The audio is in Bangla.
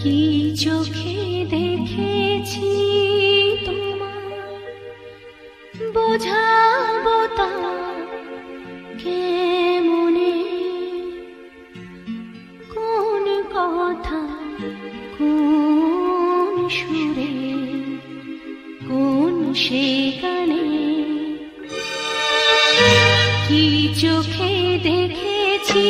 চোখে দেখেছি তোমার বোঝাবো তা কেমনে কোন কথা, কোন সুরে, কোন সে গানে? কি চোখে দেখেছি